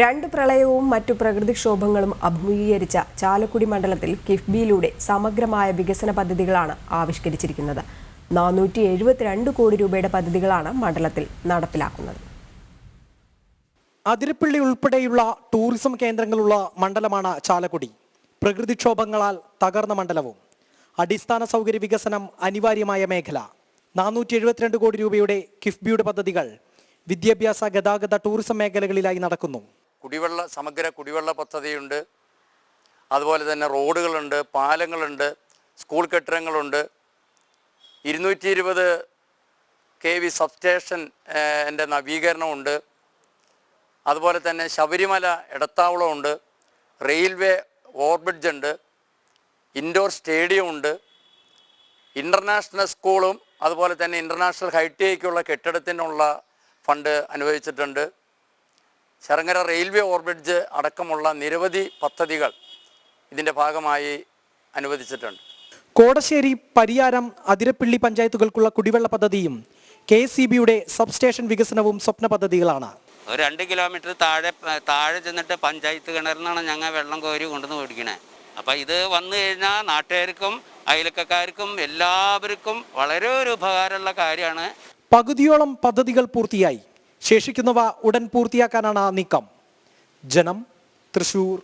രണ്ട് പ്രളയവും മറ്റു പ്രകൃതിക്ഷോഭങ്ങളും അഭിമുഖീകരിച്ച ചാലക്കുടി മണ്ഡലത്തിൽ കിഫ്ബിയിലൂടെ സമഗ്രമായ വികസന പദ്ധതികളാണ് ആവിഷ്കരിച്ചിരിക്കുന്നത്. നാനൂറ്റി എഴുപത്തിരണ്ട് കോടി രൂപയുടെ പദ്ധതികളാണ് മണ്ഡലത്തിൽ നടപ്പിലാക്കുന്നത്. അതിരപ്പള്ളി ഉൾപ്പെടെയുള്ള ടൂറിസം കേന്ദ്രങ്ങളുള്ള മണ്ഡലമാണ് ചാലക്കുടി. പ്രകൃതിക്ഷോഭങ്ങളാൽ തകർന്ന മണ്ഡലവും. അടിസ്ഥാന സൗകര്യ വികസനം അനിവാര്യമായ മേഖല. നാനൂറ്റി എഴുപത്തിരണ്ട് കോടി രൂപയുടെ കിഫ്ബിയുടെ പദ്ധതികൾ വിദ്യാഭ്യാസ ഗതാഗത ടൂറിസം മേഖലകളിലായി നടക്കുന്നു. കുടിവെള്ള സമഗ്ര കുടിവെള്ള പദ്ധതിയുണ്ട്. അതുപോലെ തന്നെ റോഡുകളുണ്ട് പാലങ്ങളുണ്ട് സ്കൂൾ കെട്ടിടങ്ങളുണ്ട്. ഇരുന്നൂറ്റി ഇരുപത് കെ വി സബ്സ്റ്റേഷൻ എന്റെ നവീകരണമുണ്ട് അതുപോലെ തന്നെ ശബരിമല ഇടത്താവളമുണ്ട് റെയിൽവേ ഓവർബ്രിഡ്ജ് ഉണ്ട് ഇൻഡോർ സ്റ്റേഡിയം ഉണ്ട് ഇന്റർനാഷണൽ സ്കൂളും അതുപോലെ തന്നെ ഇന്റർനാഷണൽ ഹൈടെക്കുള്ള കെട്ടിടത്തിനുള്ള ഫണ്ട് അനുവദിച്ചിട്ടുണ്ട്. ശരങ്ങര റെയിൽവേ ഓവർബ്രിഡ്ജ് അടക്കമുള്ള നിരവധി പദ്ധതികൾ ഇതിന്റെ ഭാഗമായി അനുവദിച്ചിട്ടുണ്ട്. കോടശ്ശേരി പരിയാരം അതിരപ്പിള്ളി പഞ്ചായത്തുകൾക്കുള്ള കുടിവെള്ള പദ്ധതിയും കെ എസ് സി ബിയുടെ സബ്സ്റ്റേഷൻ വികസനവും സ്വപ്ന പദ്ധതികളാണ്. ഒരു രണ്ട് കിലോമീറ്റർ താഴെ താഴെ ചെന്നിട്ട് പഞ്ചായത്ത് കിണറിൽ നിന്നാണ് ഞങ്ങൾ വെള്ളം കോരി കൊണ്ടുവന്ന് മേടിക്കണേ. അപ്പം ഇത് വന്നു കഴിഞ്ഞാൽ നാട്ടുകാർക്കും അയൽക്കാർക്കും എല്ലാവർക്കും വളരെ ഒരു ഉപകാരമുള്ള കാര്യമാണ്. പകുതിയോളം പദ്ധതികൾ പൂർത്തിയായി. ശേഷിക്കുന്നവ ഉടൻ പൂർത്തിയാക്കാനാണ് നീക്കം. ജനം തൃശൂർ